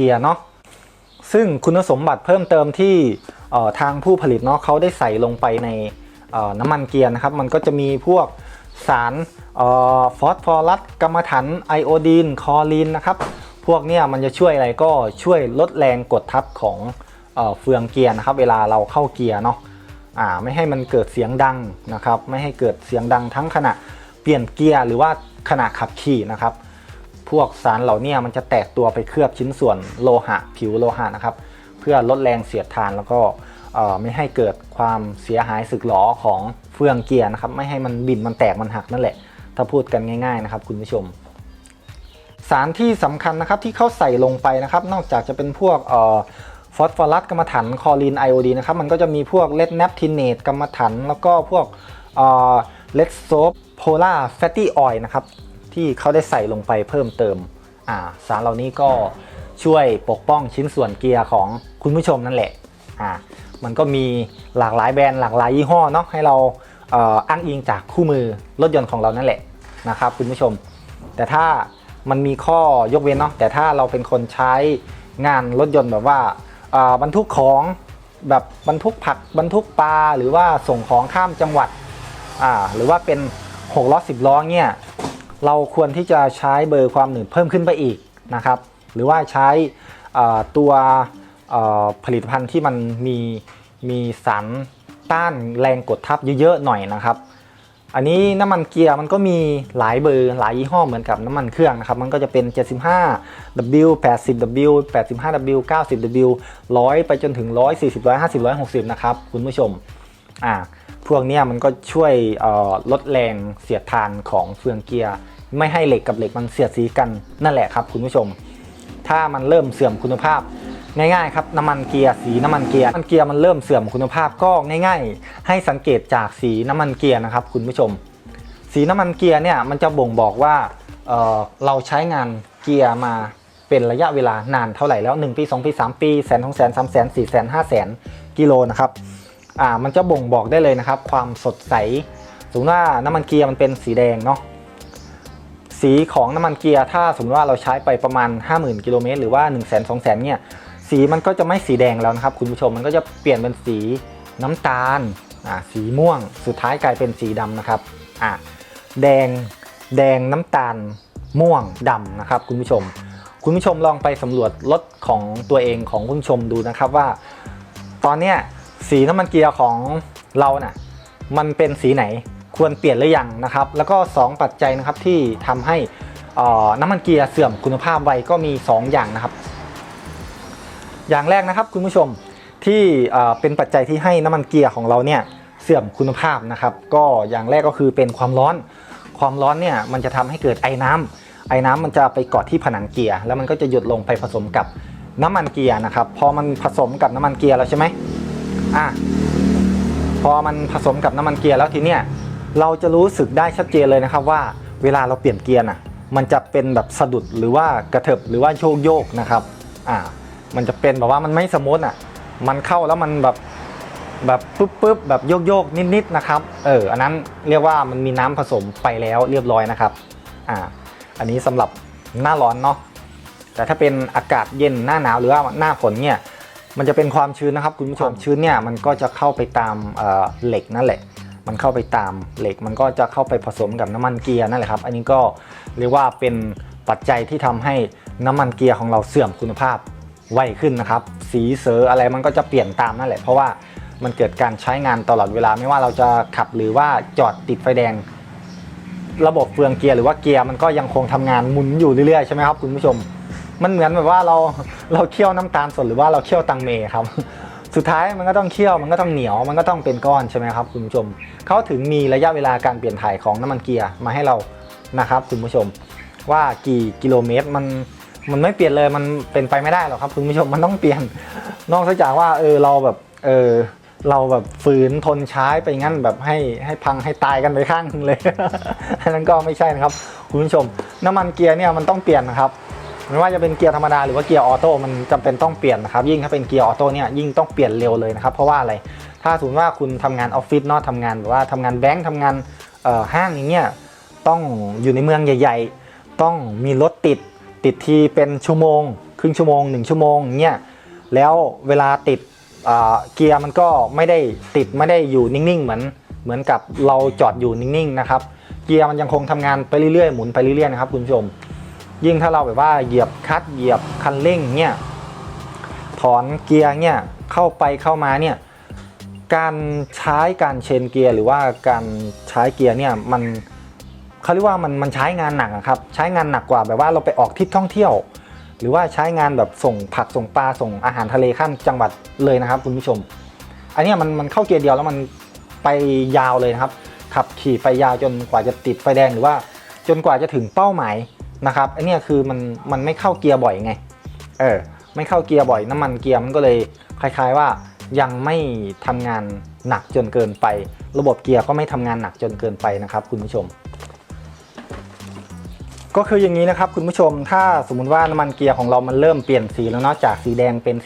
เกียร์เนาะซึ่งคุณสมบัติเพิ่มเติมที่ทางผู้ผลิตเนาะเขาได้ใส่ลงไปในน้ำมันเกียร์นะครับ มันก็จะมีพวกสารออฟอสฟอรัสกรรมะถันไอโอดีนคอรีนนะครับ พวกเนี้ยมันจะช่วยอะไรก็ช่วยลดแรงกดทับของเออเฟืองเกียร์นะครับ เวลาเราเข้าเกียร์เนาะไม่ให้มันเกิดเสียงดังนะครับ ไม่ให้เกิดเสียงดังทั้งขณะเปลี่ยนเกียร์หรือว่าขณะขับขี่นะครับ พวกสารเหล่านี้มันจะแตกตัวไปเคลือบชิ้นส่วนโลหะผิวโลหะนะครับ เพื่อลดแรงเสียดทานแล้วก็ไม่ให้เกิดความเสียหายสึกหรอของเฟืองเกียร์นะครับ ไม่ให้มันบินมันแตกมันหักนั่นแหละ ถ้าพูดกันง่าย ๆ นะครับ คุณผู้ชม สารที่สำคัญนะครับที่เขาใส่ลงไปนะครับ นอกจากจะเป็นพวกฟอสฟอรัสกรรมะถันคลอรีนไอโอดีนะครับ มันก็จะมีพวกเลดแนปทินเนตกรรมะถัน แล้วก็พวกเลดโซปโพล่าแฟตตี้ออยนะครับ ที่เขาได้ใส่ลงไปเพิ่มเติมอ่าสารเหล่านี้ก็ช่วยปกป้องชิ้นส่วนเกียร์ของคุณผู้ชมนั่นแหละอ่ามันก็มีหลากหลายแบรนด์หลากหลายยี่ห้อเนาะให้เราเอ่ออ้างอิงจากคู่มือรถยนต์ของเรานั่นแหละนะครับคุณผู้ชม แต่ถ้ามันมีข้อยกเว้นเนาะแต่ถ้าเราเป็นคนใช้งานรถยนต์แบบว่าอ่อบรรทุกของแบบบรรทุกผักบรรทุกปลาหรือว่าส่งของข้ามจังหวัดอ่าหรือว่าเป็น6ล้อ10ล้อเนี่ย เราควรที่จะใช้เบอร์ความหนืดเพิ่มขึ้นไปอีกนะครับ หรือว่าใช้ตัวผลิตภัณฑ์ที่มันมีมีสารต้านแรงกดทับเยอะๆหน่อยนะครับ อันนี้น้ำมันเกียร์มันก็มีหลายเบอร์หลายยี่ห้อเหมือนกับน้ำมันเครื่องนะครับ มันก็จะเป็น 75W 80W 85W 90W 100 ไปจนถึง 140 150 160 นะครับ คุณผู้ชมอ่า พวกนี้มันก็ช่วยลดแรงเสียดทานของเฟืองเกียร์ไม่ให้เหล็กกับเหล็กมันเสียดสีกันนั่นแหละครับคุณผู้ชม ถ้ามันเริ่มเสื่อมคุณภาพง่ายๆครับน้ำมันเกียร์สีน้ำมันเกียร์น้ำมันเกียร์มันเริ่มเสื่อมคุณภาพก็ง่าย ๆ ให้สังเกตจากสีน้ำมันเกียร์นะครับคุณผู้ชม สีน้ำมันเกียร์เนี่ยมันจะบ่งบอกว่าเเราใช้งานเกียร์มาเป็นระยะเวลานานเท่าไหร่แล้ว 1 ปี 2 ปี 3 ปีแสนสองแสนสามแสนสี่แสนห้าแสนกิโลนะครับ อ่ามันจะบ่งบอกได้เลยนะครับ ความสดใสสมมติว่าน้ำมันเกียร์มันเป็นสีแดงเนาะสีของน้ำมันเกียร์ถ้าสมมติว่าเราใช้ไปประมาณ 50,000กิโลเมตรหรือว่า1 2 0 0 0 0เนี่ยสีมันก็จะไม่สีแดงแล้วนะครับ คุณผู้ชมมันก็จะเปลี่ยนเป็นสีน้ำตาลอ่าสีม่วง สุดท้ายกลายเป็นสีดำนะครับอ่าแดงแดงน้ำตาลม่วงดำนะครับ คุณผู้ชม คุณผู้ชมลองไปสำรวจรถของตัวเองของคุณผู้ชมดูนะครับว่า ตอนเนี้ย สีน้ำมันเกียร์ของเราน่ะมันเป็นสีไหนควรเปลี่ยนหรือยังนะครับ แล้วก็ 2 ปัจจัยนะครับที่ทำให้น้ำมันเกียร์เสื่อมคุณภาพไวก็มี 2 อย่างนะครับ อย่างแรกนะครับคุณผู้ชมที่เป็นปัจจัยที่ให้น้ำมันเกียร์ของเราเนี่ยเสื่อมคุณภาพนะครับ ก็อย่างแรกก็คือเป็นความร้อน ความร้อนเนี่ยมันจะทำให้เกิดไอ้น้ำไอ้น้ำมันจะไปเกาะที่ผนังเกียร์แล้วมันก็จะหยดลงไปผสมกับน้ำมันเกียร์นะครับพอมันผสมกับน้ำมันเกียร์แล้วใช่ไหม อะพอมันผสมกับน้ำมันเกียร์แล้วทีเนี้ยเราจะรู้สึกได้ชัดเจนเลยนะครับว่าเวลาเราเปลี่ยนเกียร์น่ะมันจะเป็นแบบสะดุดหรือว่ากระเถิบหรือว่าโยกโยกนะครับอ่ามันจะเป็นแบบว่ามันไม่สมูทอะมันเข้าแล้วมันแบบแบบปุ๊บปุ๊บแบบโยกโยกนิดนิดๆนะครับเอออันนั้นเรียกว่ามันมีน้ำผสมไปแล้วเรียบร้อยนะครับอ่าอันนี้สำหรับหน้าร้อนเนาะแต่ถ้าเป็นอากาศเย็นหน้าหนาวหรือว่าหน้าฝนเนี่ย มันจะเป็นความชื้นนะครับคุณผู้ชมชื้นเนี่ยมันก็จะเข้าไปตามเอ่อเหล็กนั่นแหละ มันเข้าไปตามเหล็ก มันก็จะเข้าไปผสมกับน้ำมันเกียร์นั่นแหละครับ อันนี้ก็เรียกว่าเป็นปัจจัยที่ทำให้น้ำมันเกียร์ของเราเสื่อมคุณภาพไวขึ้นนะครับ สีเสออะไรมันก็จะเปลี่ยนตามนั่นแหละ เพราะว่ามันเกิดการใช้งานตลอดเวลาไม่ว่าเราจะขับหรือว่าจอดติดไฟแดง ระบบเฟืองเกียร์หรือว่าเกียร์มันก็ยังคงทำงานหมุนอยู่เรื่อยๆใช่ไหมครับคุณผู้ชม มันเหมือนแบบว่าเราเราเคี่ยวน้ำตาลสดหรือว่าเราเคี่ยวตังเมครับ สุดท้ายมันก็ต้องเคี่ยวมันก็ต้องเหนียวมันก็ต้องเป็นก้อนใช่ไหมครับคุณผู้ชมเขาถึงมีระยะเวลาการเปลี่ยนถ่ายของน้ำมันเกียร์มาให้เรานะครับคุณผู้ชมว่ากี่กิโลเมตรมันมันไม่เปลี่ยนเลยมันเป็นไปไม่ได้หรอกครับคุณผู้ชมมันต้องเปลี่ยน นอกจากว่าเออเราแบบเออเราแบบฝืนทนใช้ไปงั้นแบบให้ให้พังให้ตายกันไปข้างนึงเลยอันนั้นก็ไม่ใช่นะครับ คุณผู้ชม น้ำมันเกียร์เนี่ยมันต้องเปลี่ยนนะครับ ไม่ว่าจะเป็นเกียร์ธรรมดาหรือว่าเกียร์ออโต้มันจำเป็นต้องเปลี่ยนนะครับยิ่งถ้าเป็นเกียร์ออโต้เนี่ยยิ่งต้องเปลี่ยนเร็วเลยนะครับเพราะว่าอะไรถ้าสมมติว่าคุณทำงานออฟฟิศเนาะทำงานแบบว่าทำงานแบงค์ทำงานห้างอย่างเงี้ยต้องอยู่ในเมืองใหญ่ ๆ ต้องมีรถติดติดทีเป็นชั่วโมง ครึ่งชั่วโมง 1 ชั่วโมงเนี่ยแล้วเวลาติดเกียร์มันก็ไม่ได้ติดไม่ได้อยู่นิ่งๆ เหมือนเหมือนกับเราจอดอยู่นิ่งๆนะครับเกียร์มันยังคงทำงานไปเรื่อยๆหมุนไปเรื่อยๆนะครับคุณผู้ชม ยิ่งถ้าเราแบบว่าเหยียบคลัตช์เหยียบคันเร่งเนี่ยถอนเกียร์เนี่ยเข้าไปเข้ามาเนี่ยการใช้การเชนเกียร์หรือว่าการใช้เกียร์เนี่ยมันเขาเรียกว่ามันมันใช้งานหนักครับใช้งานหนักกว่าแบบว่าเราไปออกทริปท่องเที่ยว หรือว่าใช้งานแบบส่งผักส่งปลาส่งอาหารทะเลข้ามจังหวัดเลยนะครับ คุณผู้ชม อันนี้มันมันเข้าเกียร์เดียวแล้วมันไปยาวเลยนะครับ ขับขี่ไปยาวจนกว่าจะติดไฟแดงหรือว่า จนกว่าจะถึงเป้าหมาย นะครับอันเนี้ยคือมันมันไม่เข้าเกียร์บ่อยไงเออไม่เข้าเกียร์บ่อยน้ำมันเกียร์มันก็เลยคล้ายๆว่ายังไม่ทำงานหนักจนเกินไป ระบบเกียร์ก็ไม่ทำงานหนักจนเกินไปนะครับ คุณผู้ชม ก็คืออย่างนี้นะครับ คุณผู้ชมถ้าสมมุติว่าน้ำมันเกียร์ของเรามันเริ่มเปลี่ยนสีแล้วเนาะจากสีแดงเป็นสี